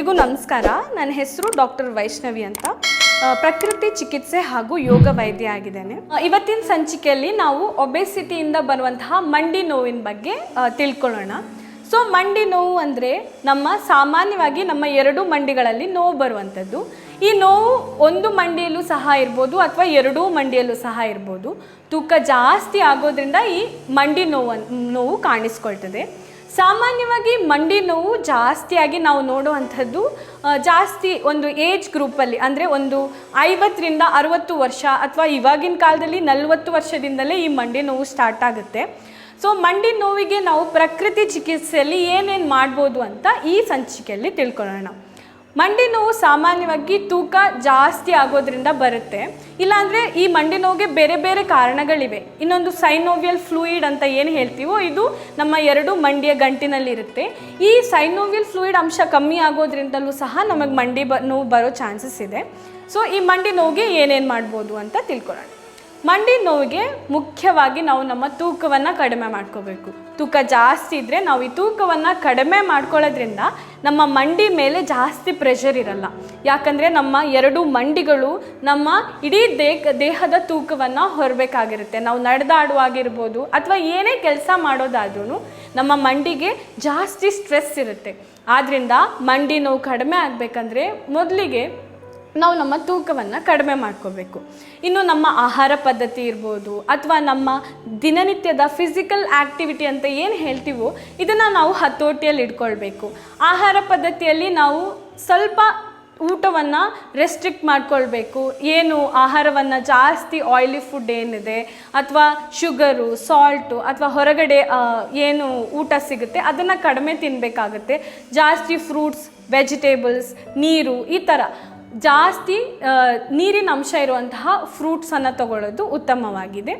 ಎಲ್ರಿಗೂ ನಮಸ್ಕಾರ. ನನ್ನ ಹೆಸರು ಡಾಕ್ಟರ್ ವೈಷ್ಣವಿ ಅಂತ. ಪ್ರಕೃತಿ ಚಿಕಿತ್ಸೆ ಹಾಗೂ ಯೋಗ ವೈದ್ಯ ಆಗಿದ್ದೇನೆ. ಇವತ್ತಿನ ಸಂಚಿಕೆಯಲ್ಲಿ ನಾವು ಒಬೆಸಿಟಿಯಿಂದ ಬರುವಂತಹ ಮಂಡಿ ನೋವಿನ ಬಗ್ಗೆ ತಿಳ್ಕೊಳ್ಳೋಣ. ಸೊ, ಮಂಡಿ ನೋವು ಅಂದರೆ ನಮ್ಮ ಸಾಮಾನ್ಯವಾಗಿ ನಮ್ಮ ಎರಡು ಮಂಡಿಗಳಲ್ಲಿ ನೋವು ಬರುವಂಥದ್ದು. ಈ ನೋವು ಒಂದು ಮಂಡಿಯಲ್ಲೂ ಸಹ ಇರ್ಬೋದು ಅಥವಾ ಎರಡೂ ಮಂಡಿಯಲ್ಲೂ ಸಹ ಇರ್ಬೋದು. ತೂಕ ಜಾಸ್ತಿ ಆಗೋದ್ರಿಂದ ಈ ಮಂಡಿ ನೋವು ನೋವು ಕಾಣಿಸ್ಕೊಳ್ತದೆ. ಸಾಮಾನ್ಯವಾಗಿ ಮಂಡಿ ನೋವು ಜಾಸ್ತಿಯಾಗಿ ನಾವು ನೋಡುವಂಥದ್ದು ಜಾಸ್ತಿ ಒಂದು ಏಜ್ ಗ್ರೂಪಲ್ಲಿ ಅಂದರೆ ಒಂದು ಐವತ್ತರಿಂದ ಅರುವತ್ತು ವರ್ಷ ಅಥವಾ ಇವಾಗಿನ ಕಾಲದಲ್ಲಿ ನಲವತ್ತು ವರ್ಷದಿಂದಲೇ ಈ ಮಂಡಿ ನೋವು ಸ್ಟಾರ್ಟ್ ಆಗುತ್ತೆ. ಸೊ ಮಂಡಿ ನೋವಿಗೆ ನಾವು ಪ್ರಕೃತಿ ಚಿಕಿತ್ಸೆಯಲ್ಲಿ ಏನೇನು ಮಾಡ್ಬೋದು ಅಂತ ಈ ಸಂಚಿಕೆಯಲ್ಲಿ ತಿಳ್ಕೊಳ್ಳೋಣ. ಮಂಡಿ ನೋವು ಸಾಮಾನ್ಯವಾಗಿ ತೂಕ ಜಾಸ್ತಿ ಆಗೋದ್ರಿಂದ ಬರುತ್ತೆ. ಇಲ್ಲಾಂದರೆ ಈ ಮಂಡಿ ನೋವಿಗೆ ಬೇರೆ ಬೇರೆ ಕಾರಣಗಳಿವೆ. ಇನ್ನೊಂದು ಸೈನೋವಿಯಲ್ ಫ್ಲೂಯಿಡ್ ಅಂತ ಏನು ಹೇಳ್ತೀವೋ, ಇದು ನಮ್ಮ ಎರಡು ಮಂಡಿಯ ಗಂಟಿನಲ್ಲಿರುತ್ತೆ. ಈ ಸೈನೋವಿಯಲ್ ಫ್ಲೂಯಿಡ್ ಅಂಶ ಕಮ್ಮಿ ಆಗೋದ್ರಿಂದಲೂ ಸಹ ನಮಗೆ ಮಂಡಿ ಬ, ನೋವು ಬರೋ ಚಾನ್ಸಸ್ ಇದೆ. ಸೊ, ಈ ಮಂಡಿ ನೋವಿಗೆ ಏನೇನು ಮಾಡ್ಬೋದು ಅಂತ ತಿಳ್ಕೊಳ್ಳೋಣ. ಮಂಡಿ ನೋವಿಗೆ ಮುಖ್ಯವಾಗಿ ನಾವು ನಮ್ಮ ತೂಕವನ್ನು ಕಡಿಮೆ ಮಾಡ್ಕೋಬೇಕು. ತೂಕ ಜಾಸ್ತಿ ಇದ್ದರೆ ನಾವು ಈ ತೂಕವನ್ನು ಕಡಿಮೆ ಮಾಡ್ಕೊಳ್ಳೋದ್ರಿಂದ ನಮ್ಮ ಮಂಡಿ ಮೇಲೆ ಜಾಸ್ತಿ ಪ್ರೆಷರ್ ಇರಲ್ಲ. ಯಾಕಂದರೆ ನಮ್ಮ ಎರಡು ಮಂಡಿಗಳು ನಮ್ಮ ಇಡೀ ದೇಹ ದೇಹದ ತೂಕವನ್ನು ಹೊರಬೇಕಾಗಿರುತ್ತೆ. ನಾವು ನಡೆದಾಡುವಾಗಿರ್ಬೋದು ಅಥವಾ ಏನೇ ಕೆಲಸ ಮಾಡೋದಾದ್ರೂ ನಮ್ಮ ಮಂಡಿಗೆ ಜಾಸ್ತಿ ಸ್ಟ್ರೆಸ್ ಇರುತ್ತೆ. ಆದ್ದರಿಂದ ಮಂಡಿ ನೋವು ಕಡಿಮೆ ಆಗಬೇಕಂದ್ರೆ ಮೊದಲಿಗೆ ನಾವು ನಮ್ಮ ತೂಕವನ್ನು ಕಡಿಮೆ ಮಾಡ್ಕೋಬೇಕು. ಇನ್ನು ನಮ್ಮ ಆಹಾರ ಪದ್ಧತಿ ಇರ್ಬೋದು, ಅಥವಾ ನಮ್ಮ ದಿನನಿತ್ಯದ ಫಿಸಿಕಲ್ ಆ್ಯಕ್ಟಿವಿಟಿ ಅಂತ ಏನು ಹೇಳ್ತೀವೋ ಇದನ್ನು ನಾವು ಹತೋಟಿಯಲ್ಲಿ ಇಟ್ಕೊಳ್ಬೇಕು. ಆಹಾರ ಪದ್ಧತಿಯಲ್ಲಿ ನಾವು ಸ್ವಲ್ಪ ಊಟವನ್ನು ರೆಸ್ಟ್ರಿಕ್ಟ್ ಮಾಡ್ಕೊಳ್ಬೇಕು. ಏನು ಆಹಾರವನ್ನು ಜಾಸ್ತಿ ಆಯಿಲಿ ಫುಡ್ ಏನಿದೆ, ಅಥವಾ ಶುಗರು ಸಾಲ್ಟು ಅಥವಾ ಹೊರಗಡೆ ಏನು ಊಟ ಸಿಗುತ್ತೆ, ಅದನ್ನು ಕಡಿಮೆ ತಿನ್ನಬೇಕಾಗುತ್ತೆ ಜಾಸ್ತಿ ಫ್ರೂಟ್ಸ್ ವೆಜಿಟೇಬಲ್ಸ್ ನೀರು ಈ ಥರ ಜಾಸ್ತಿ ನೀರಿನ ಅಂಶ ಇರುವಂತಹ ಫ್ರೂಟ್ಸನ್ನು ತಗೊಳ್ಳೋದು ಉತ್ತಮವಾಗಿದೆ.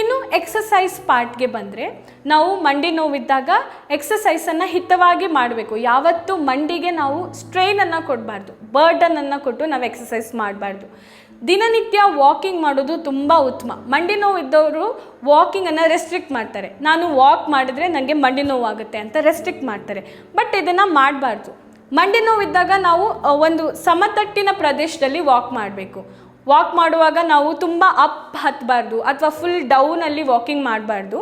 ಇನ್ನು ಎಕ್ಸಸೈಸ್ ಪಾರ್ಟ್ಗೆ ಬಂದರೆ, ನಾವು ಮಂಡಿ ನೋವಿದ್ದಾಗ ಎಕ್ಸಸೈಸನ್ನು ಹಿತವಾಗಿ ಮಾಡಬೇಕು. ಯಾವತ್ತೂ ಮಂಡಿಗೆ ನಾವು ಸ್ಟ್ರೈನನ್ನು ಕೊಡಬಾರ್ದು ಬರ್ಡನನ್ನು ಕೊಟ್ಟು ನಾವು ಎಕ್ಸಸೈಸ್ ಮಾಡಬಾರ್ದು. ದಿನನಿತ್ಯ ವಾಕಿಂಗ್ ಮಾಡೋದು ತುಂಬ ಉತ್ತಮ. ಮಂಡಿ ನೋವು ಇದ್ದವರು ವಾಕಿಂಗನ್ನು ರೆಸ್ಟ್ರಿಕ್ಟ್ ಮಾಡ್ತಾರೆ. ನಾನು ವಾಕ್ ಮಾಡಿದ್ರೆ ನನಗೆ ಮಂಡಿ ನೋವಾಗುತ್ತೆ ಅಂತ ರೆಸ್ಟ್ರಿಕ್ಟ್ ಮಾಡ್ತಾರೆ. ಬಟ್ ಇದನ್ನು ಮಾಡಬಾರ್ದು. ಮಂಡಿ ನೋವಿದ್ದಾಗ ನಾವು ಒಂದು ಸಮತಟ್ಟಿನ ಪ್ರದೇಶದಲ್ಲಿ ವಾಕ್ ಮಾಡಬೇಕು. ವಾಕ್ ಮಾಡುವಾಗ ನಾವು ತುಂಬ ಅಪ್ ಹತ್ತಬಾರ್ದು ಅಥವಾ ಫುಲ್ ಡೌನಲ್ಲಿ ವಾಕಿಂಗ್ ಮಾಡಬಾರ್ದು.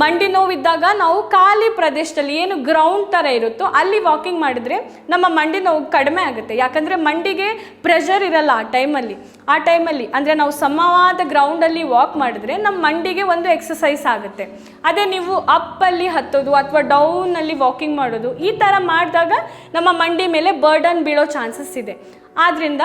ಮಂಡಿ ನೋವಿದ್ದಾಗ ನಾವು ಖಾಲಿ ಪ್ರದೇಶದಲ್ಲಿ ಏನು ಗ್ರೌಂಡ್ ಥರ ಇರುತ್ತೋ ಅಲ್ಲಿ ವಾಕಿಂಗ್ ಮಾಡಿದರೆ ನಮ್ಮ ಮಂಡಿ ನೋವು ಕಡಿಮೆ ಆಗುತ್ತೆ. ಯಾಕಂದರೆ ಮಂಡಿಗೆ ಪ್ರೆಷರ್ ಇರಲ್ಲ ಆ ಟೈಮಲ್ಲಿ ಆ ಟೈಮಲ್ಲಿ ಅಂದರೆ ನಾವು ಸಮವಾದ ಗ್ರೌಂಡಲ್ಲಿ ವಾಕ್ ಮಾಡಿದ್ರೆ ನಮ್ಮ ಮಂಡಿಗೆ ಒಂದು ಎಕ್ಸಸೈಸ್ ಆಗುತ್ತೆ. ಅದೇ ನೀವು ಅಪ್ಪಲ್ಲಿ ಹತ್ತೋದು ಅಥವಾ ಡೌನಲ್ಲಿ ವಾಕಿಂಗ್ ಮಾಡೋದು ಈ ಥರ ಮಾಡಿದಾಗ ನಮ್ಮ ಮಂಡಿ ಮೇಲೆ ಬರ್ಡನ್ ಬೀಳೋ ಚಾನ್ಸಸ್ ಇದೆ. ಆದ್ದರಿಂದ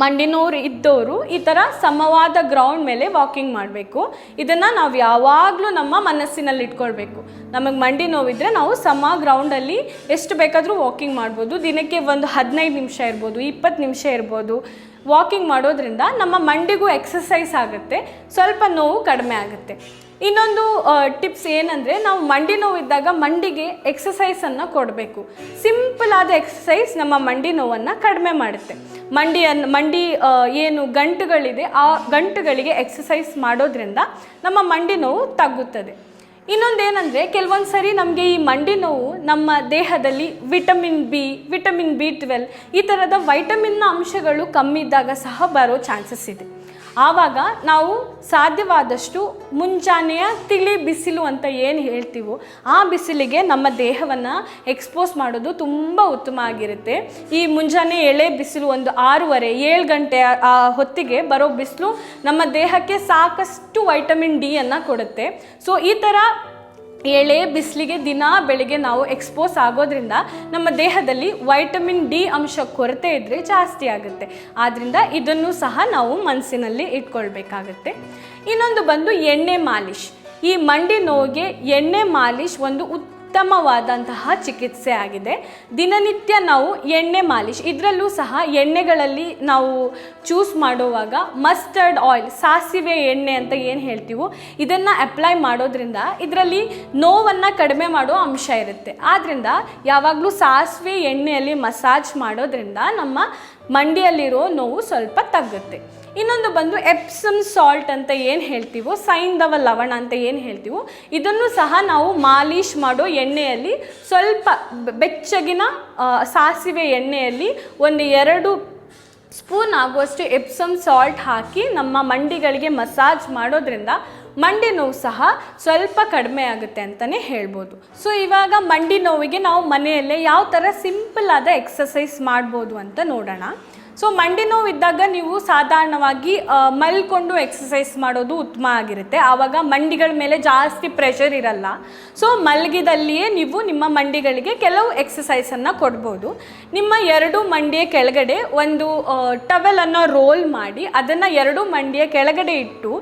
ಮಂಡಿ ನೋವು ಇದ್ದವರು ಈ ಥರ ಸಮವಾದ ಗ್ರೌಂಡ್ ಮೇಲೆ ವಾಕಿಂಗ್ ಮಾಡಬೇಕು. ಇದನ್ನು ನಾವು ಯಾವಾಗಲೂ ನಮ್ಮ ಮನಸ್ಸಿನಲ್ಲಿ ಇಟ್ಕೊಳ್ಬೇಕು. ನಮಗೆ ಮಂಡಿ ನೋವಿದ್ರೆ ನಾವು ಸಮ ಗ್ರೌಂಡಲ್ಲಿ ಎಷ್ಟು ಬೇಕಾದರೂ ವಾಕಿಂಗ್ ಮಾಡ್ಬೋದು. ದಿನಕ್ಕೆ ಒಂದು ಹದಿನೈದು ನಿಮಿಷ ಇರ್ಬೋದು, ಇಪ್ಪತ್ತು ನಿಮಿಷ ಇರ್ಬೋದು. ವಾಕಿಂಗ್ ಮಾಡೋದ್ರಿಂದ ನಮ್ಮ ಮಂಡಿಗೂ ಎಕ್ಸಸೈಸ್ ಆಗುತ್ತೆ, ಸ್ವಲ್ಪ ನೋವು ಕಡಿಮೆ ಆಗುತ್ತೆ. ಇನ್ನೊಂದು ಟಿಪ್ಸ್ ಏನಂದರೆ ನಾವು ಮಂಡಿ ನೋವಿದ್ದಾಗ ಮಂಡಿಗೆ ಎಕ್ಸಸೈಸನ್ನು ಕೊಡಬೇಕು. ಸಿಂಪಲ್ ಆದ ಎಕ್ಸಸೈಸ್ ನಮ್ಮ ಮಂಡಿ ನೋವನ್ನು ಕಡಿಮೆ ಮಾಡುತ್ತೆ. ಮಂಡಿಯನ್ನು ಮಂಡಿ ಏನು ಗಂಟುಗಳಿದೆ, ಆ ಗಂಟುಗಳಿಗೆ ಎಕ್ಸಸೈಸ್ ಮಾಡೋದ್ರಿಂದ ನಮ್ಮ ಮಂಡಿ ನೋವು ತಗ್ಗುತ್ತದೆ. ಇನ್ನೊಂದೇನೆಂದರೆ ಕೆಲವೊಂದು ಸರಿ ನಮಗೆ ಈ ಮಂಡಿ ನೋವು ನಮ್ಮ ದೇಹದಲ್ಲಿ vitamin B vitamin B twelve ಈ ಥರದ ವೈಟಮಿನ್ನ ಅಂಶಗಳು ಕಮ್ಮಿ ಇದ್ದಾಗ ಸಹ ಬರೋ ಚಾನ್ಸಸ್ ಇದೆ. ಆವಾಗ ನಾವು ಸಾಧ್ಯವಾದಷ್ಟು ಮುಂಜಾನೆಯ ತಿಳಿ ಬಿಸಿಲು ಅಂತ ಏನು ಹೇಳ್ತೀವೋ ಆ ಬಿಸಿಲಿಗೆ ನಮ್ಮ ದೇಹವನ್ನು ಎಕ್ಸ್ಪೋಸ್ ಮಾಡೋದು ತುಂಬ ಉತ್ತಮ ಆಗಿರುತ್ತೆ. ಈ ಮುಂಜಾನೆ ಎಳೆ ಬಿಸಿಲು ಒಂದು ಆರೂವರೆ, ಏಳು ಗಂಟೆ ಆ- ಹೊತ್ತಿಗೆ ಬರೋ ಬಿಸಿಲು ನಮ್ಮ ದೇಹಕ್ಕೆ ಸಾಕಷ್ಟು ವೈಟಮಿನ್ ಡಿಯನ್ನು ಕೊಡುತ್ತೆ. ಸೊ ಈ ಥರ ಎಳೆ ಬಿಸಿಲಿಗೆ ದಿನ ಬೆಳಿಗ್ಗೆ ನಾವು ಎಕ್ಸ್ಪೋಸ್ ಆಗೋದ್ರಿಂದ ನಮ್ಮ ದೇಹದಲ್ಲಿ ವೈಟಮಿನ್ ಡಿ ಅಂಶ ಕೊರತೆ ಇದ್ದರೆ ಜಾಸ್ತಿ ಆಗುತ್ತೆ. ಆದ್ದರಿಂದ ಇದನ್ನು ಸಹ ನಾವು ಮನಸ್ಸಿನಲ್ಲಿ ಇಟ್ಕೊಳ್ಬೇಕಾಗತ್ತೆ. ಇನ್ನೊಂದು ಬಂದು ಎಣ್ಣೆ ಮಾಲಿಶ್. ಈ ಮಂಡಿ ನೋವಿಗೆ ಎಣ್ಣೆ ಮಾಲಿಶ್ ಒಂದು ಉತ್ತಮವಾದಂತಹ ಚಿಕಿತ್ಸೆ ಆಗಿದೆ. ದಿನನಿತ್ಯ ನಾವು ಎಣ್ಣೆ ಮಾಲಿಶ್, ಇದರಲ್ಲೂ ಸಹ ಎಣ್ಣೆಗಳಲ್ಲಿ ನಾವು ಚೂಸ್ ಮಾಡುವಾಗ ಮಸ್ಟರ್ಡ್ ಆಯಿಲ್ ಸಾಸಿವೆ ಎಣ್ಣೆ ಅಂತ ಏನು ಹೇಳ್ತೀವೋ, ಇದನ್ನು ಅಪ್ಲೈ ಮಾಡೋದ್ರಿಂದ ಇದರಲ್ಲಿ ನೋವನ್ನು ಕಡಿಮೆ ಮಾಡೋ ಅಂಶ ಇರುತ್ತೆ. ಆದ್ದರಿಂದ ಯಾವಾಗಲೂ ಸಾಸಿವೆ ಎಣ್ಣೆಯಲ್ಲಿ ಮಸಾಜ್ ಮಾಡೋದ್ರಿಂದ ನಮ್ಮ ಮಂಡಿಯಲ್ಲಿರೋ ನೋವು ಸ್ವಲ್ಪ ತಗ್ಗುತ್ತೆ. ಇನ್ನೊಂದು ಬಂದು ಎಪ್ಸಮ್ ಸಾಲ್ಟ್ ಅಂತ ಏನು ಹೇಳ್ತೀವೋ, ಸೈಂಧವ ಲವಣ ಅಂತ ಏನು ಹೇಳ್ತೀವೋ, ಇದನ್ನು ಸಹ ನಾವು ಮಾಲೀಶ್ ಮಾಡೋ ಎಣ್ಣೆಯಲ್ಲಿ ಸ್ವಲ್ಪ ಬೆಚ್ಚಗಿನ ಸಾಸಿವೆ ಎಣ್ಣೆಯಲ್ಲಿ ಒಂದು ಎರಡು ಸ್ಪೂನ್ ಆಗುವಷ್ಟು ಎಪ್ಸಮ್ ಸಾಲ್ಟ್ ಹಾಕಿ ನಮ್ಮ ಮಂಡಿಗಳಿಗೆ ಮಸಾಜ್ ಮಾಡೋದ್ರಿಂದ ಮಂಡಿ ನೋವು ಸಹ ಸ್ವಲ್ಪ ಕಡಿಮೆ ಆಗುತ್ತೆ ಅಂತಲೇ ಹೇಳ್ಬೋದು. ಸೊ ಇವಾಗ ಮಂಡಿ ನೋವಿಗೆ ನಾವು ಮನೆಯಲ್ಲೇ ಯಾವ ಥರ ಸಿಂಪಲ್ ಆದ ಎಕ್ಸಸೈಸ್ ಮಾಡ್ಬೋದು ಅಂತ ನೋಡೋಣ. ಸೊ ಮಂಡಿ ನೋವಿದ್ದಾಗ ನೀವು ಸಾಧಾರಣವಾಗಿ ಮಲ್ಕೊಂಡು ಎಕ್ಸಸೈಸ್ ಮಾಡೋದು ಉತ್ತಮ ಆಗಿರುತ್ತೆ. ಆವಾಗ ಮಂಡಿಗಳ ಮೇಲೆ ಜಾಸ್ತಿ ಪ್ರೆಷರ್ ಇರಲ್ಲ. ಸೊ ಮಲಗಿದಲ್ಲಿಯೇ ನೀವು ನಿಮ್ಮ ಮಂಡಿಗಳಿಗೆ ಕೆಲವು ಎಕ್ಸಸೈಸನ್ನು ಕೊಡ್ಬೋದು. ನಿಮ್ಮ ಎರಡು ಮಂಡಿಯ ಕೆಳಗಡೆ ಒಂದು ಟವೆಲನ್ನು ರೋಲ್ ಮಾಡಿ, ಅದನ್ನು ಎರಡು ಮಂಡಿಯ ಕೆಳಗಡೆ ಇಟ್ಟು,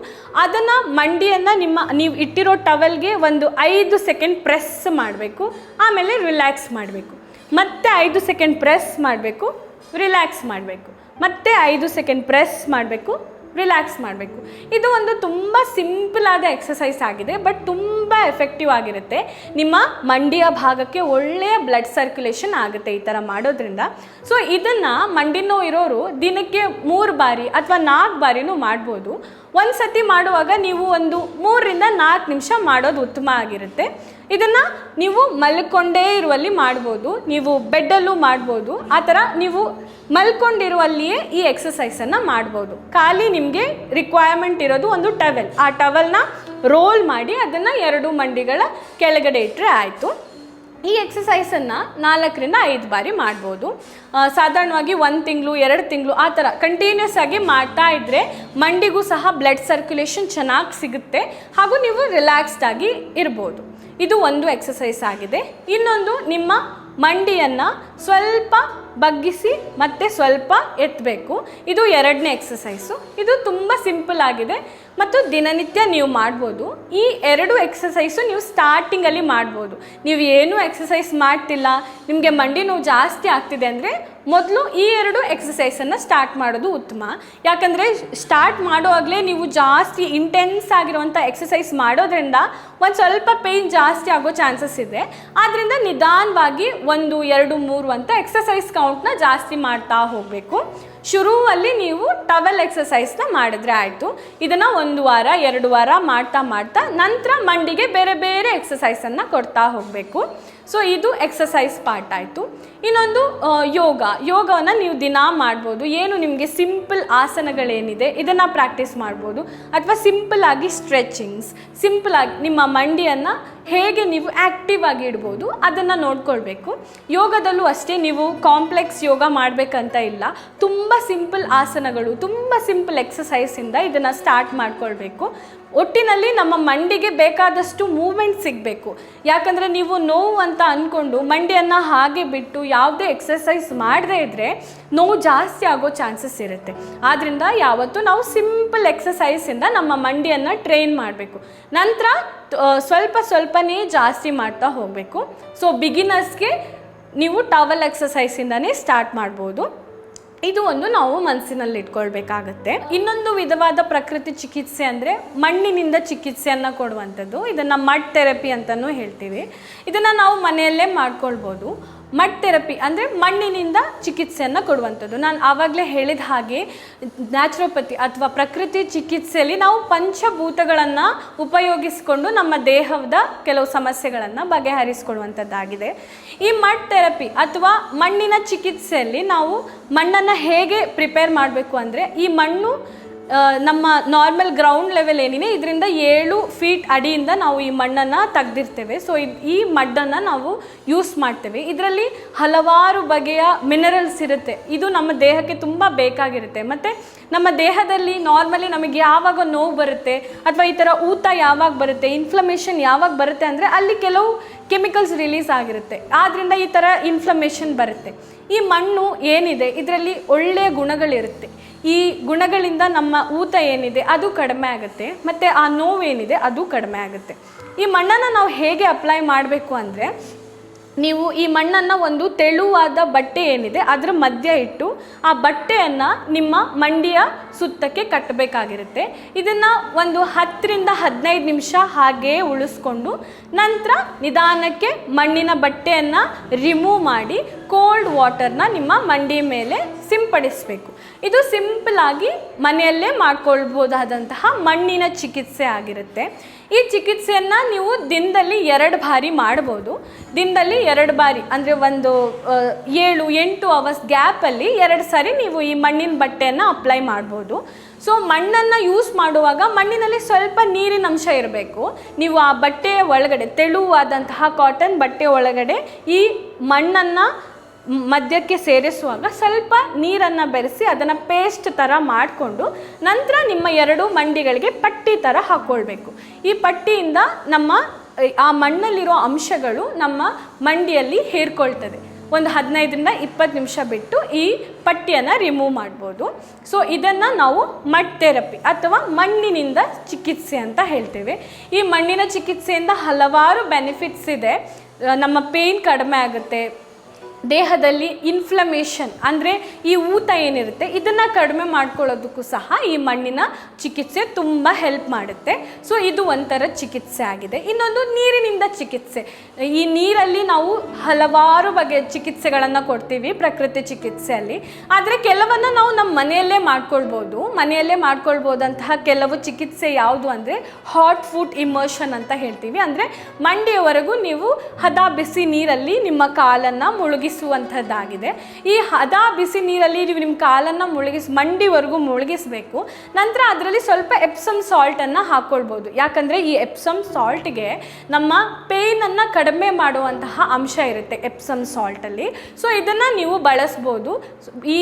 ಅದನ್ನು ಮಂಡಿಯನ್ನು ನಿಮ್ಮ, ನೀವು ಇಟ್ಟಿರೋ ಟವೆಲ್ಗೆ ಒಂದು ಐದು ಸೆಕೆಂಡ್ ಪ್ರೆಸ್ ಮಾಡಬೇಕು. ಆಮೇಲೆ ರಿಲ್ಯಾಕ್ಸ್ ಮಾಡಬೇಕು. ಮತ್ತೆ ಐದು ಸೆಕೆಂಡ್ ಪ್ರೆಸ್ ಮಾಡಬೇಕು. ರಿಲ್ಯಾಕ್ಸ್ ಮಾಡಬೇಕು. ಮತ್ತೆ ಐದು ಸೆಕೆಂಡ್ ಪ್ರೆಸ್ ಮಾಡಬೇಕು. ರಿಲ್ಯಾಕ್ಸ್ ಮಾಡಬೇಕು. ಇದು ಒಂದು ತುಂಬ ಸಿಂಪಲ್ ಆದ ಎಕ್ಸಸೈಸ್ ಆಗಿದೆ ಬಟ್ ತುಂಬ ಎಫೆಕ್ಟಿವ್ ಆಗಿರುತ್ತೆ. ನಿಮ್ಮ ಮಂಡಿಯ ಭಾಗಕ್ಕೆ ಒಳ್ಳೆಯ ಬ್ಲಡ್ ಸರ್ಕ್ಯುಲೇಷನ್ ಆಗುತ್ತೆ ಈ ಥರ ಮಾಡೋದ್ರಿಂದ. ಸೊ ಇದನ್ನು ಮಂಡಿ ನೋವು ಇರೋರು ದಿನಕ್ಕೆ ಮೂರು ಬಾರಿ ಅಥವಾ ನಾಲ್ಕು ಬಾರಿನೂ ಮಾಡ್ಬೋದು. ಒಂದು ಸತಿ ಮಾಡುವಾಗ ನೀವು ಒಂದು ಮೂರರಿಂದ ನಾಲ್ಕು ನಿಮಿಷ ಮಾಡೋದು ಉತ್ತಮ ಆಗಿರುತ್ತೆ. ಇದನ್ನು ನೀವು ಮಲ್ಕೊಂಡೇ ಇರುವಲ್ಲಿ ಮಾಡ್ಬೋದು, ನೀವು ಬೆಡ್ಡಲ್ಲೂ ಮಾಡ್ಬೋದು, ಆ ಥರ ನೀವು ಮಲ್ಕೊಂಡಿರುವಲ್ಲಿಯೇ ಈ ಎಕ್ಸಸೈಸನ್ನು ಮಾಡ್ಬೋದು. ಖಾಲಿ ನಿಮಗೆ ರಿಕ್ವೈರ್ಮೆಂಟ್ ಇರೋದು ಒಂದು ಟವೆಲ್ ಆ ಟವೆಲ್ನ ರೋಲ್ ಮಾಡಿ ಅದನ್ನು ಎರಡು ಮಂಡಿಗಳ ಕೆಳಗಡೆ ಇಟ್ಟರೆ ಆಯಿತು. ಈ ಎಕ್ಸಸೈಸನ್ನು ನಾಲ್ಕರಿಂದ ಐದು ಬಾರಿ ಮಾಡ್ಬೋದು. ಸಾಧಾರಣವಾಗಿ ಒಂದು ತಿಂಗಳು, ಎರಡು ತಿಂಗಳು, ಆ ಥರ ಕಂಟಿನ್ಯೂಸ್ ಆಗಿ ಮಾಡ್ತಾ ಇದ್ದರೆ ಮಂಡಿಗೂ ಸಹ ಬ್ಲಡ್ ಸರ್ಕ್ಯುಲೇಷನ್ ಚೆನ್ನಾಗಿ ಸಿಗುತ್ತೆ ಹಾಗೂ ನೀವು ರಿಲ್ಯಾಕ್ಸ್ಡ್ ಆಗಿ ಇರ್ಬೋದು. ಇದು ಒಂದು ಎಕ್ಸಸೈಸ್ ಆಗಿದೆ. ಇನ್ನೊಂದು ನಿಮ್ಮ ಮಂಡಿಯನ್ನು ಸ್ವಲ್ಪ ಬಗ್ಗಿಸಿ ಮತ್ತೆ ಸ್ವಲ್ಪ ಎತ್ತಬೇಕು ಇದು ಎರಡನೇ ಎಕ್ಸಸೈಸು ಇದು ತುಂಬ ಸಿಂಪಲ್ ಆಗಿದೆ. ಮತ್ತು ದಿನನಿತ್ಯ ನೀವು ಮಾಡ್ಬೋದು. ಈ ಎರಡು ಎಕ್ಸಸೈಸು ನೀವು ಸ್ಟಾರ್ಟಿಂಗಲ್ಲಿ ಮಾಡ್ಬೋದು. ನೀವು ಏನೂ ಎಕ್ಸಸೈಸ್ ಮಾಡ್ತಿಲ್ಲ. ನಿಮಗೆ ಮಂಡಿ ನೋವು ಜಾಸ್ತಿ ಆಗ್ತಿದೆ ಅಂದರೆ ಮೊದಲು ಈ ಎರಡು ಎಕ್ಸಸೈಸನ್ನು ಸ್ಟಾರ್ಟ್ ಮಾಡೋದು ಉತ್ತಮ. ಯಾಕಂದರೆ ಸ್ಟಾರ್ಟ್ ಮಾಡುವಾಗಲೇ ನೀವು ಜಾಸ್ತಿ ಇಂಟೆನ್ಸ್ ಆಗಿರುವಂಥ ಎಕ್ಸಸೈಸ್ ಮಾಡೋದ್ರಿಂದ ಒಂದು ಸ್ವಲ್ಪ ಪೇಯ್ನ್ ಜಾಸ್ತಿ ಆಗೋ ಚಾನ್ಸಸ್ ಇದೆ. ಆದ್ದರಿಂದ ನಿಧಾನವಾಗಿ ಒಂದು, ಎರಡು, ಮೂರು ಅಂತ ಎಕ್ಸಸೈಸ್ ಕೌಂಟ್ನ ಜಾಸ್ತಿ ಮಾಡ್ತಾ ಹೋಗಬೇಕು. ಶುರುವಲ್ಲಿ ನೀವು ಟವೆಲ್ ಎಕ್ಸಸೈಸ್ನ ಮಾಡಿದ್ರೆ ಆಯಿತು. ಇದನ್ನು ಒಂದು ವಾರ, ಎರಡು ವಾರ ಮಾಡ್ತಾ ಮಾಡ್ತಾ ನಂತರ ಮಂಡಿಗೆ ಬೇರೆ ಬೇರೆ ಎಕ್ಸಸೈಸನ್ನು ಕೊಡ್ತಾ ಹೋಗಬೇಕು. ಸೊ ಇದು ಎಕ್ಸಸೈಸ್ ಪಾರ್ಟ್ ಆಯಿತು. ಇನ್ನೊಂದು ಯೋಗ. ಯೋಗವನ್ನು ನೀವು ದಿನ ಮಾಡ್ಬೋದು. ಏನು ನಿಮಗೆ ಸಿಂಪಲ್ ಆಸನಗಳೇನಿದೆ, ಇದನ್ನು ಪ್ರಾಕ್ಟೀಸ್ ಮಾಡ್ಬೋದು. ಅಥವಾ ಸಿಂಪಲ್ ಆಗಿ ಸ್ಟ್ರೆಚಿಂಗ್ಸ್ ಸಿಂಪಲ್ ಆಗಿ ನಿಮ್ಮ ಮಂಡಿಯನ್ನು ಹೇಗೆ ನೀವು ಆ್ಯಕ್ಟಿವ್ ಆಗಿ ಇಡ್ಬೋದು ಅದನ್ನು ನೋಡ್ಕೊಳ್ಬೇಕು. ಯೋಗದಲ್ಲೂ ಅಷ್ಟೇ ನೀವು ಕಾಂಪ್ಲೆಕ್ಸ್ ಯೋಗ ಮಾಡಬೇಕಂತ ಇಲ್ಲ. ತುಂಬ ಸಿಂಪಲ್ ಆಸನಗಳು, ತುಂಬ ಸಿಂಪಲ್ ಎಕ್ಸಸೈಸಿಂದ ಇದನ್ನು ಸ್ಟಾರ್ಟ್ ಮಾಡ್ಕೊಳ್ಬೇಕು. ಒಟ್ಟಿನಲ್ಲಿ ನಮ್ಮ ಮಂಡಿಗೆ ಬೇಕಾದಷ್ಟು ಮೂವ್ಮೆಂಟ್ ಸಿಗಬೇಕು. ಯಾಕಂದರೆ ನೀವು ನೋವು ಅಂತ ಅಂದ್ಕೊಂಡು ಮಂಡಿಯನ್ನು ಹಾಗೆ ಬಿಟ್ಟು ಯಾವುದೇ ಎಕ್ಸಸೈಸ್ ಮಾಡದೇ ಇದ್ದರೆ ನೋವು ಜಾಸ್ತಿ ಆಗೋ ಚಾನ್ಸಸ್ ಇರುತ್ತೆ. ಆದ್ದರಿಂದ ಯಾವತ್ತೂ ನಾವು ಸಿಂಪಲ್ ಎಕ್ಸಸೈಸಿಂದ ನಮ್ಮ ಮಂಡಿಯನ್ನು ಟ್ರೈನ್ ಮಾಡಬೇಕು. ನಂತರ ಸ್ವಲ್ಪ ಸ್ವಲ್ಪನೇ ಜಾಸ್ತಿ ಮಾಡ್ತಾ ಹೋಗಬೇಕು. ಸೊ ಬಿಗಿನರ್ಸ್ಗೆ ನೀವು ಟವಲ್ ಎಕ್ಸಸೈಸಿಂದನೇ ಸ್ಟಾರ್ಟ್ ಮಾಡ್ಬೋದು. ಇದು ಒಂದು ನಾವು ಮನಸ್ಸಿನಲ್ಲಿ ಇಟ್ಕೊಳ್ಬೇಕಾಗತ್ತೆ. ಇನ್ನೊಂದು ವಿಧವಾದ ಪ್ರಕೃತಿ ಚಿಕಿತ್ಸೆ ಅಂದರೆ ಮಣ್ಣಿನಿಂದ ಚಿಕಿತ್ಸೆಯನ್ನು ಕೊಡುವಂಥದ್ದು. ಇದನ್ನು ಮಡ್ ಥೆರಪಿ ಅಂತಲೂ ಹೇಳ್ತೀವಿ. ಇದನ್ನು ನಾವು ಮನೆಯಲ್ಲೇ ಮಾಡ್ಕೊಳ್ಬೋದು. ಮಡ್ ಥೆರಪಿ ಅಂದರೆ ಮಣ್ಣಿನಿಂದ ಚಿಕಿತ್ಸೆಯನ್ನು ಕೊಡುವಂಥದ್ದು. ನಾನು ಆವಾಗಲೇ ಹೇಳಿದ ಹಾಗೆ ನ್ಯಾಚುರೋಪತಿ ಅಥವಾ ಪ್ರಕೃತಿ ಚಿಕಿತ್ಸೆಯಲ್ಲಿ ನಾವು ಪಂಚಭೂತಗಳನ್ನು ಉಪಯೋಗಿಸಿಕೊಂಡು ನಮ್ಮ ದೇಹದ ಕೆಲವು ಸಮಸ್ಯೆಗಳನ್ನು ಬಗೆಹರಿಸಿಕೊಳ್ಳುವಂಥದ್ದಾಗಿದೆ ಈ ಮಡ್ ಥೆರಪಿ ಅಥವಾ ಮಣ್ಣಿನ ಚಿಕಿತ್ಸೆಯಲ್ಲಿ ನಾವು ಮಣ್ಣನ್ನು ಹೇಗೆ ಪ್ರಿಪೇರ್ ಮಾಡಬೇಕು ಅಂದರೆ ಈ ಮಣ್ಣು ನಮ್ಮ ನಾರ್ಮಲ್ ಗ್ರೌಂಡ್ ಲೆವೆಲ್ ಏನಿದೆ, ಇದರಿಂದ ಏಳು ಫೀಟ್ ಅಡಿಯಿಂದ ನಾವು ಈ ಮಣ್ಣನ್ನು ತೆಗೆದಿರ್ತೇವೆ. ಸೊ ಈ ಮಡ್ಡನ್ನು ನಾವು ಯೂಸ್ ಮಾಡ್ತೇವೆ. ಇದರಲ್ಲಿ ಹಲವಾರು ಬಗೆಯ ಮಿನರಲ್ಸ್ ಇರುತ್ತೆ. ಇದು ನಮ್ಮ ದೇಹಕ್ಕೆ ತುಂಬ ಬೇಕಾಗಿರುತ್ತೆ. ಮತ್ತು ನಮ್ಮ ದೇಹದಲ್ಲಿ ನಾರ್ಮಲಿ ನಮಗೆ ಯಾವಾಗ ನೋವು ಬರುತ್ತೆ, ಅಥವಾ ಈ ಥರ ಊತ ಯಾವಾಗ ಬರುತ್ತೆ ಇನ್ಫ್ಲಮೇಷನ್ ಯಾವಾಗ ಬರುತ್ತೆ ಅಂದರೆ ಅಲ್ಲಿ ಕೆಲವು ಕೆಮಿಕಲ್ಸ್ ರಿಲೀಸ್ ಆಗಿರುತ್ತೆ. ಆದ್ದರಿಂದ ಈ ಥರ ಇನ್ಫ್ಲಮೇಷನ್ ಬರುತ್ತೆ. ಈ ಮಣ್ಣು ಏನಿದೆ, ಇದರಲ್ಲಿ ಒಳ್ಳೆಯ ಗುಣಗಳಿರುತ್ತೆ. ಈ ಗುಣಗಳಿಂದ ನಮ್ಮ ಊತ ಏನಿದೆ ಅದು ಕಡಿಮೆ ಆಗುತ್ತೆ, ಮತ್ತು ಆ ನೋವೇನಿದೆ ಅದು ಕಡಿಮೆ ಆಗುತ್ತೆ. ಈ ಮಣ್ಣನ್ನು ನಾವು ಹೇಗೆ ಅಪ್ಲೈ ಮಾಡಬೇಕು ಅಂದರೆ, ನೀವು ಈ ಮಣ್ಣನ್ನು ಒಂದು ತೆಳುವಾದ ಬಟ್ಟೆ ಏನಿದೆ ಅದರ ಮಧ್ಯ ಇಟ್ಟು ಆ ಬಟ್ಟೆಯನ್ನು ನಿಮ್ಮ ಮಂಡಿಯ ಸುತ್ತಕ್ಕೆ ಕಟ್ಟಬೇಕಾಗಿರುತ್ತೆ. ಇದನ್ನು ಒಂದು ಹತ್ತರಿಂದ ಹದಿನೈದು ನಿಮಿಷ ಹಾಗೆಯೇ ಉಳಿಸ್ಕೊಂಡು ನಂತರ ನಿಧಾನಕ್ಕೆ ಮಣ್ಣಿನ ಬಟ್ಟೆಯನ್ನು ರಿಮೂವ್ ಮಾಡಿ ಕೋಲ್ಡ್ ವಾಟರ್ನ ನಿಮ್ಮ ಮಂಡಿ ಮೇಲೆ ಸಿಂಪಡಿಸಬೇಕು. ಇದು ಸಿಂಪಲ್ ಆಗಿ ಮನೆಯಲ್ಲೇ ಮಾಡ್ಕೊಳ್ಬೋದಾದಂತಹ ಮಣ್ಣಿನ ಚಿಕಿತ್ಸೆ ಆಗಿರುತ್ತೆ. ಈ ಚಿಕಿತ್ಸೆಯನ್ನು ನೀವು ದಿನದಲ್ಲಿ ಎರಡು ಬಾರಿ ಮಾಡ್ಬೋದು. ದಿನದಲ್ಲಿ ಎರಡು ಬಾರಿ, ಅಂದರೆ ಒಂದು ಏಳು, ಎಂಟು ಅವರ್ಸ್ ಗ್ಯಾಪಲ್ಲಿ ಎರಡು ಸಾರಿ ನೀವು ಈ ಮಣ್ಣಿನ ಬಟ್ಟೆಯನ್ನು ಅಪ್ಲೈ ಮಾಡ್ಬೋದು. ಸೊ ಮಣ್ಣನ್ನು ಯೂಸ್ ಮಾಡುವಾಗ ಮಣ್ಣಿನಲ್ಲಿ ಸ್ವಲ್ಪ ನೀರಿನ ಅಂಶ ಇರಬೇಕು. ನೀವು ಆ ಬಟ್ಟೆಯ ಒಳಗಡೆ, ತೆಳುವಾದಂತಹ ಕಾಟನ್ ಬಟ್ಟೆ ಒಳಗಡೆ ಈ ಮಣ್ಣನ್ನು ಮಧ್ಯಕ್ಕೆ ಸೇರಿಸುವಾಗ ಸ್ವಲ್ಪ ನೀರನ್ನು ಬೆರೆಸಿ ಅದನ್ನು ಪೇಸ್ಟ್ ಥರ ಮಾಡಿಕೊಂಡು ನಂತರ ನಿಮ್ಮ ಎರಡು ಮಂಡಿಗಳಿಗೆ ಪಟ್ಟಿ ಥರ ಹಾಕ್ಕೊಳ್ಬೇಕು ಈ ಪಟ್ಟಿಯಿಂದ ನಮ್ಮ, ಆ ಮಣ್ಣಲ್ಲಿರೋ ಅಂಶಗಳು ನಮ್ಮ ಮಂಡಿಯಲ್ಲಿ ಹೇರ್ಕೊಳ್ತದೆ. ಒಂದು ಹದಿನೈದರಿಂದ ಇಪ್ಪತ್ತು ನಿಮಿಷ ಬಿಟ್ಟು ಈ ಪಟ್ಟಿಯನ್ನು ರಿಮೂವ್ ಮಾಡ್ಬೋದು. ಸೊ ಇದನ್ನು ನಾವು ಮಡ್ ಥೆರಪಿ ಅಥವಾ ಮಣ್ಣಿನಿಂದ ಚಿಕಿತ್ಸೆ ಅಂತ ಹೇಳ್ತೇವೆ. ಈ ಮಣ್ಣಿನ ಚಿಕಿತ್ಸೆಯಿಂದ ಹಲವಾರು ಬೆನಿಫಿಟ್ಸ್ ಇದೆ. ನಮ್ಮ ಪೇಯ್ನ್ ಕಡಿಮೆ ಆಗುತ್ತೆ. ದೇಹದಲ್ಲಿ ಇನ್ಫ್ಲಮೇಷನ್ ಅಂದರೆ ಈ ಊತ ಏನಿರುತ್ತೆ, ಇದನ್ನು ಕಡಿಮೆ ಮಾಡ್ಕೊಳ್ಳೋದಕ್ಕೂ ಸಹ ಈ ಮಣ್ಣಿನ ಚಿಕಿತ್ಸೆ ತುಂಬ ಹೆಲ್ಪ್ ಮಾಡುತ್ತೆ. ಸೊ ಇದು ಒಂಥರ ಚಿಕಿತ್ಸೆ ಆಗಿದೆ. ಇನ್ನೊಂದು ನೀರಿನಿಂದ ಚಿಕಿತ್ಸೆ. ಈ ನೀರಲ್ಲಿ ನಾವು ಹಲವಾರು ಬಗೆಯ ಚಿಕಿತ್ಸೆಗಳನ್ನು ಕೊಡ್ತೀವಿ, ಪ್ರಕೃತಿ ಚಿಕಿತ್ಸೆಯಲ್ಲಿ. ಆದರೆ ಕೆಲವನ್ನು ನಾವು ನಮ್ಮ ಮನೆಯಲ್ಲೇ ಮಾಡ್ಕೊಳ್ಬೋದು. ಮನೆಯಲ್ಲೇ ಮಾಡ್ಕೊಳ್ಬೋದಂತಹ ಕೆಲವು ಚಿಕಿತ್ಸೆ ಯಾವುದು ಅಂದರೆ ಹಾಟ್ ಫುಡ್ ಇಮರ್ಷನ್ ಅಂತ ಹೇಳ್ತೀವಿ. ಅಂದರೆ ಮಂಡಿಯವರೆಗೂ ನೀವು ಹದ ಬಿಸಿ ನೀರಲ್ಲಿ ನಿಮ್ಮ ಕಾಲನ್ನು ಮುಳುಗಿಸುವಂಥದ್ದಾಗಿದೆ. ಈ ಹದ ಬಿಸಿ ನೀರಲ್ಲಿ ನೀವು ನಿಮ್ಮ ಕಾಲನ್ನು ಮುಳುಗಿಸ್, ಮಂಡಿವರೆಗೂ ಮುಳುಗಿಸಬೇಕು. ನಂತರ ಅದರಲ್ಲಿ ಸ್ವಲ್ಪ ಎಪ್ಸಮ್ ಸಾಲ್ಟನ್ನು ಹಾಕ್ಕೊಳ್ಬೋದು ಯಾಕಂದರೆ ಈ ಎಪ್ಸಮ್ ಸಾಲ್ಟ್ಗೆ ನಮ್ಮ ಪೇಯ್ನನ್ನು ಕಡಿಮೆ ಮಾಡುವಂತಹ ಅಂಶ ಇರುತ್ತೆ ಎಪ್ಸಮ್ ಸಾಲ್ಟಲ್ಲಿ ಸೊ ಇದನ್ನು ನೀವು ಬಳಸ್ಬೋದು. ಈ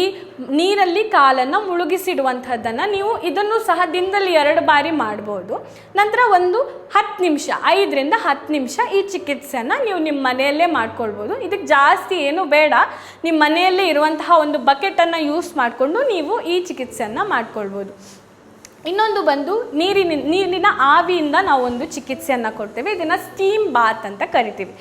ನೀರಲ್ಲಿ ಕಾಲನ್ನು ಮುಳುಗಿಸಿಡುವಂಥದ್ದನ್ನು ನೀವು ಇದನ್ನು ಸಹ ದಿನದಲ್ಲಿ ಎರಡು ಬಾರಿ ಮಾಡ್ಬೋದು. ನಂತರ ಒಂದು ಹತ್ತು ನಿಮಿಷ, ಐದರಿಂದ ಹತ್ತು ನಿಮಿಷ ಈ ಚಿಕಿತ್ಸೆಯನ್ನು ನೀವು ನಿಮ್ಮ ಮನೆಯಲ್ಲೇ ಮಾಡ್ಕೊಳ್ಬೋದು. ಇದಕ್ಕೆ ಜಾಸ್ತಿ ಏನು ಬೇಡ. ನಿಮ್ಮ ಮನೆಯಲ್ಲೇ ಇರುವಂತಹ ಒಂದು ಬಕೆಟನ್ನು ಯೂಸ್ ಮಾಡಿಕೊಂಡು ನೀವು ಈ ಚಿಕಿತ್ಸೆಯನ್ನು ಮಾಡ್ಕೊಳ್ಬೋದು. ಇನ್ನೊಂದು ಬಂದು ನೀರಿನ ನೀರಿನ ಆವಿಯಿಂದ ನಾವು ಒಂದು ಚಿಕಿತ್ಸೆಯನ್ನು ಕೊಡ್ತೇವೆ. ಇದನ್ನು ಸ್ಟೀಮ್ ಬಾತ್ ಅಂತ ಕರಿತೀವಿ.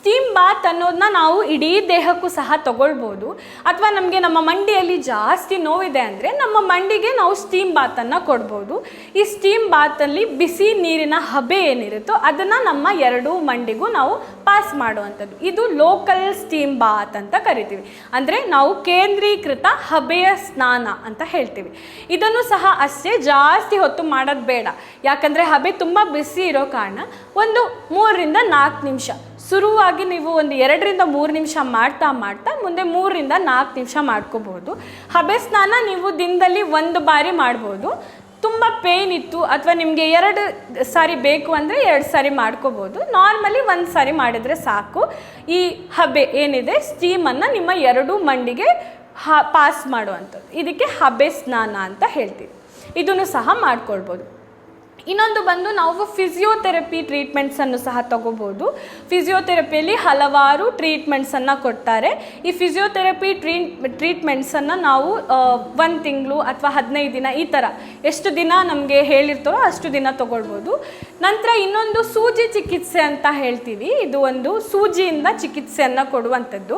ಸ್ಟೀಮ್ ಬಾತ್ ಅನ್ನೋದನ್ನ ನಾವು ಇಡೀ ದೇಹಕ್ಕೂ ಸಹ ತಗೊಳ್ಬೋದು. ಅಥವಾ ನಮಗೆ ನಮ್ಮ ಮಂಡಿಯಲ್ಲಿ ಜಾಸ್ತಿ ನೋವಿದೆ ಅಂದರೆ ನಮ್ಮ ಮಂಡಿಗೆ ನಾವು ಸ್ಟೀಮ್ ಬಾತನ್ನು ಕೊಡ್ಬೋದು. ಈ ಸ್ಟೀಮ್ ಬಾತಲ್ಲಿ ಬಿಸಿ ನೀರಿನ ಹಬೆ ಏನಿರುತ್ತೋ ಅದನ್ನು ನಮ್ಮ ಎರಡೂ ಮಂಡಿಗೂ ನಾವು ಪಾಸ್ ಮಾಡುವಂಥದ್ದು. ಇದು ಲೋಕಲ್ ಸ್ಟೀಮ್ ಬಾತ್ ಅಂತ ಕರಿತೀವಿ. ಅಂದರೆ ನಾವು ಕೇಂದ್ರೀಕೃತ ಹಬೆಯ ಸ್ನಾನ ಅಂತ ಹೇಳ್ತೀವಿ. ಇದನ್ನು ಸಹ ಅಷ್ಟೇ ಜಾಸ್ತಿ ಹೊತ್ತು ಮಾಡೋದು ಬೇಡ. ಯಾಕಂದರೆ ಹಬೆ ತುಂಬ ಬಿಸಿ ಇರೋ ಕಾರಣ ಒಂದು ಮೂರರಿಂದ ನಾಲ್ಕು ನಿಮಿಷ ಶುರುವಾಗಿ ನೀವು ಒಂದು ಎರಡರಿಂದ ಮೂರು ನಿಮಿಷ ಮಾಡ್ತಾ ಮಾಡ್ತಾ ಮುಂದೆ ಮೂರರಿಂದ ನಾಲ್ಕು ನಿಮಿಷ ಮಾಡ್ಕೋಬಹುದು. ಹಬೆ ಸ್ನಾನ ನೀವು ದಿನದಲ್ಲಿ ಒಂದು ಬಾರಿ ಮಾಡ್ಬೋದು. ತುಂಬ ಪೇಯ್ನ್ ಇತ್ತು ಅಥವಾ ನಿಮಗೆ ಎರಡು ಸಾರಿ ಬೇಕು ಅಂದರೆ ಎರಡು ಸಾರಿ ಮಾಡ್ಕೋಬೋದು ನಾರ್ಮಲಿ ಒಂದು ಸಾರಿ ಮಾಡಿದರೆ ಸಾಕು. ಈ ಹಬೆ ಏನಿದೆ? ಸ್ಟೀಮನ್ನು ನಿಮ್ಮ ಎರಡೂ ಮಂಡಿಗೆ ಹ ಪಾಸ್ ಮಾಡುವಂಥದ್ದು. ಇದಕ್ಕೆ ಹಬೆ ಸ್ನಾನ ಅಂತ ಹೇಳ್ತೀವಿ. ಇದನ್ನು ಸಹ ಮಾಡ್ಕೊಳ್ಬೋದು. ಇನ್ನೊಂದು ಬಂದು ನಾವು ಫಿಸಿಯೋಥೆರಪಿ ಟ್ರೀಟ್ಮೆಂಟ್ಸನ್ನು ಸಹ ತಗೋಬೋದು. ಫಿಸಿಯೋಥೆರಪಿಯಲ್ಲಿ ಹಲವಾರು ಟ್ರೀಟ್ಮೆಂಟ್ಸನ್ನು ಕೊಡ್ತಾರೆ. ಈ ಫಿಸಿಯೋಥೆರಪಿ ಟ್ರೀ ಟ್ರೀಟ್ಮೆಂಟ್ಸನ್ನು ನಾವು ಒಂದು ತಿಂಗಳು ಅಥವಾ ಹದಿನೈದು ದಿನ ಈ ಥರ ಎಷ್ಟು ದಿನ ನಮಗೆ ಹೇಳಿರ್ತಾರೋ ಅಷ್ಟು ದಿನ ತಗೊಳ್ಬೋದು. ನಂತರ ಇನ್ನೊಂದು ಸೂಜಿ ಚಿಕಿತ್ಸೆ ಅಂತ ಹೇಳ್ತೀವಿ. ಇದು ಒಂದು ಸೂಜಿಯಿಂದ ಚಿಕಿತ್ಸೆಯನ್ನು ಕೊಡುವಂಥದ್ದು.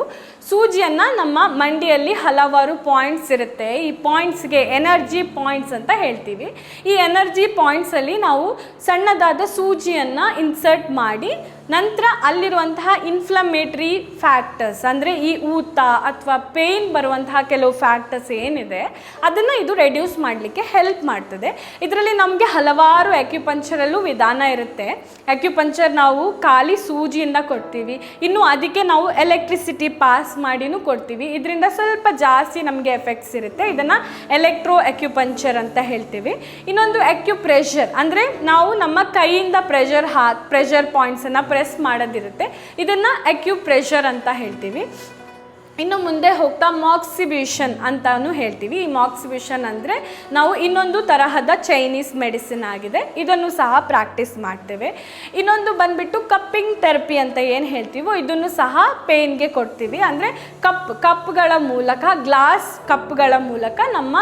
ಸೂಜಿಯನ್ನು ನಮ್ಮ ಮಂಡಿಯಲ್ಲಿ ಹಲವಾರು ಪಾಯಿಂಟ್ಸ್ ಇರುತ್ತೆ. ಈ ಪಾಯಿಂಟ್ಸ್ಗೆ ಎನರ್ಜಿ ಪಾಯಿಂಟ್ಸ್ ಅಂತ ಹೇಳ್ತೀವಿ. ಈ ಎನರ್ಜಿ ಪಾಯಿಂಟ್ಸಲ್ಲಿ ನಾವು ಸಣ್ಣದಾದ ಸೂಜಿಯನ್ನು ಇನ್ಸರ್ಟ್ ಮಾಡಿ ನಂತರ ಅಲ್ಲಿರುವಂತಹ ಇನ್ಫ್ಲಮೇಟ್ರಿ ಫ್ಯಾಕ್ಟರ್ಸ್ ಅಂದರೆ ಈ ಊತ ಅಥವಾ ಪೇಯ್ನ್ ಬರುವಂತಹ ಕೆಲವು ಫ್ಯಾಕ್ಟರ್ಸ್ ಏನಿದೆ, ಅದನ್ನು ಇದು ರೆಡ್ಯೂಸ್ ಮಾಡಲಿಕ್ಕೆ ಹೆಲ್ಪ್ ಮಾಡ್ತದೆ. ಇದರಲ್ಲಿ ನಮಗೆ ಹಲವಾರು ಅಕ್ಯುಪಂಚರಲ್ಲೂ ವಿಧಾನ ಇರುತ್ತೆ. ಆಕ್ಯುಪಂಚರ್ ನಾವು ಖಾಲಿ ಸೂಜಿಯಿಂದ ಕೊಡ್ತೀವಿ. ಇನ್ನು ಅದಕ್ಕೆ ನಾವು ಎಲೆಕ್ಟ್ರಿಸಿಟಿ ಪಾಸ್ ಮಾಡಿನೂ ಕೊಡ್ತೀವಿ. ಇದರಿಂದ ಸ್ವಲ್ಪ ಜಾಸ್ತಿ ನಮಗೆ ಎಫೆಕ್ಟ್ಸ್ ಇರುತ್ತೆ. ಇದನ್ನು ಎಲೆಕ್ಟ್ರೋ ಆಕ್ಯುಪಂಚರ್ ಅಂತ ಹೇಳ್ತೀವಿ. ಇನ್ನೊಂದು ಅಕ್ಯುಪ್ರೆಷರ್ ಅಂದರೆ ನಾವು ನಮ್ಮ ಕೈಯಿಂದ ಪ್ರೆಷರ್ ಹಾ ಪ್ರೆಷರ್ ಪಾಯಿಂಟ್ಸನ್ನು ಪ್ರೆಸ್ ಮಾಡೋದಿರುತ್ತೆ. ಇದನ್ನು ಅಕ್ಯುಪ್ರೆಷರ್ ಅಂತ ಹೇಳ್ತೀವಿ. ಇನ್ನು ಮುಂದೆ ಹೋಗ್ತಾ ಮಾಕ್ಸಿಬ್ಯೂಷನ್ ಅಂತಾನು ಹೇಳ್ತೀವಿ. ಈ ಮಾಕ್ಸಿಬ್ಯೂಷನ್ ಅಂದರೆ ನಾವು ಇನ್ನೊಂದು ತರಹದ ಚೈನೀಸ್ ಮೆಡಿಸಿನ್ ಆಗಿದೆ. ಇದನ್ನು ಸಹ ಪ್ರಾಕ್ಟೀಸ್ ಮಾಡ್ತೇವೆ. ಇನ್ನೊಂದು ಬಂದ್ಬಿಟ್ಟು ಕಪ್ಪಿಂಗ್ ಥೆರಪಿ ಅಂತ ಏನು ಹೇಳ್ತೀವೋ ಇದನ್ನು ಸಹ ಪೇನ್ಗೆ ಕೊಡ್ತೀವಿ. ಅಂದರೆ ಕಪ್, ಕಪ್ಗಳ ಮೂಲಕ, ಗ್ಲಾಸ್ ಕಪ್ಗಳ ಮೂಲಕ ನಮ್ಮ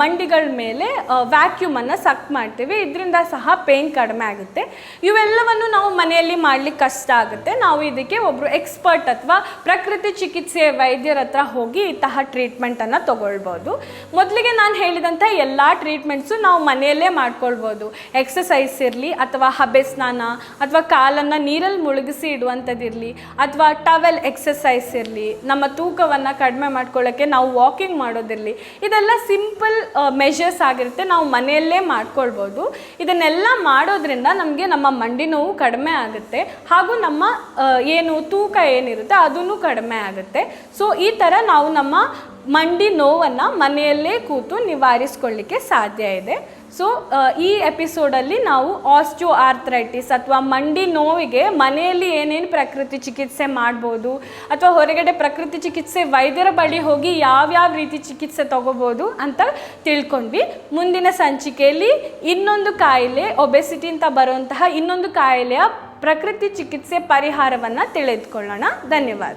ಮಂಡಿಗಳ ಮೇಲೆ ವ್ಯಾಕ್ಯೂಮನ್ನು ಸಕ್ ಮಾಡ್ತೀವಿ. ಇದರಿಂದ ಸಹ ಪೇನ್ ಕಡಿಮೆ ಆಗುತ್ತೆ. ಇವೆಲ್ಲವನ್ನು ನಾವು ಮನೆಯಲ್ಲಿ ಮಾಡಲಿಕ್ಕೆ ಕಷ್ಟ ಆಗುತ್ತೆ. ನಾವು ಇದಕ್ಕೆ ಒಬ್ಬರು ಎಕ್ಸ್ಪರ್ಟ್ ಅಥವಾ ಪ್ರಕೃತಿ ಚಿಕಿತ್ಸೆಯ ವೈದ್ಯರ ಹತ್ರ ಹೋಗಿ ಇಂತಹ ಟ್ರೀಟ್ಮೆಂಟನ್ನು ತೊಗೊಳ್ಬೋದು. ಮೊದಲಿಗೆ ನಾನು ಹೇಳಿದಂಥ ಎಲ್ಲ ಟ್ರೀಟ್ಮೆಂಟ್ಸು ನಾವು ಮನೆಯಲ್ಲೇ ಮಾಡ್ಕೊಳ್ಬೋದು. ಎಕ್ಸಸೈಸ್ ಇರಲಿ ಅಥವಾ ಹಬೆ ಸ್ನಾನ ಅಥವಾ ಕಾಲನ್ನು ನೀರಲ್ಲಿ ಮುಳುಗಿಸಿ ಇಡುವಂಥದ್ದಿರಲಿ ಅಥವಾ ಟವೆಲ್ ಎಕ್ಸಸೈಸ್ ಇರಲಿ, ನಮ್ಮ ತೂಕವನ್ನು ಕಡಿಮೆ ಮಾಡ್ಕೊಳ್ಳೋಕ್ಕೆ ನಾವು ವಾಕಿಂಗ್ ಮಾಡೋದಿರಲಿ ಇದೆಲ್ಲ ಸಿಂಪಲ್ ಮೆಷರ್ಸ್ ಆಗಿರುತ್ತೆ, ನಾವು ಮನೆಯಲ್ಲೇ ಮಾಡ್ಕೊಳ್ಬೋದು. ಇದನ್ನೆಲ್ಲ ಮಾಡೋದ್ರಿಂದ ನಮಗೆ ನಮ್ಮ ಮಂಡಿ ನೋವು ಕಡಿಮೆ ಆಗುತ್ತೆ. ಹಾಗೂ ನಮ್ಮ ಏನು ತೂಕ ಏನಿರುತ್ತೆ ಅದೂ ಕಡಿಮೆ ಆಗುತ್ತೆ. ಸೊ ಈ ಥರ ನಾವು ನಮ್ಮ ಮಂಡಿ ನೋವನ್ನು ಮನೆಯಲ್ಲೇ ಕೂತು ನಿವಾರಿಸ್ಕೊಳ್ಳಿಕ್ಕೆ ಸಾಧ್ಯ ಇದೆ. ಸೊ ಈ ಎಪಿಸೋಡಲ್ಲಿ ನಾವು ಆಸ್ಟೋ ಆರ್ಥ್ರೈಟಿಸ್ ಅಥವಾ ಮಂಡಿ ನೋವಿಗೆ ಮನೆಯಲ್ಲಿ ಏನೇನು ಪ್ರಕೃತಿ ಚಿಕಿತ್ಸೆ ಮಾಡ್ಬೋದು ಅಥವಾ ಹೊರಗಡೆ ಪ್ರಕೃತಿ ಚಿಕಿತ್ಸೆ ವೈದ್ಯರ ಬಳಿ ಹೋಗಿ ಯಾವ್ಯಾವ ರೀತಿ ಚಿಕಿತ್ಸೆ ತಗೋಬೋದು ಅಂತ ತಿಳ್ಕೊಂಡ್ವಿ. ಮುಂದಿನ ಸಂಚಿಕೆಯಲ್ಲಿ ಇನ್ನೊಂದು ಕಾಯಿಲೆ ಒಬೆಸಿಟಿ ಅಂತ ಬರುವಂತಹ ಇನ್ನೊಂದು ಕಾಯಿಲೆಯ ಪ್ರಕೃತಿ ಚಿಕಿತ್ಸೆ ಪರಿಹಾರವನ್ನು ತಿಳಿದುಕೊಳ್ಳೋಣ. ಧನ್ಯವಾದ.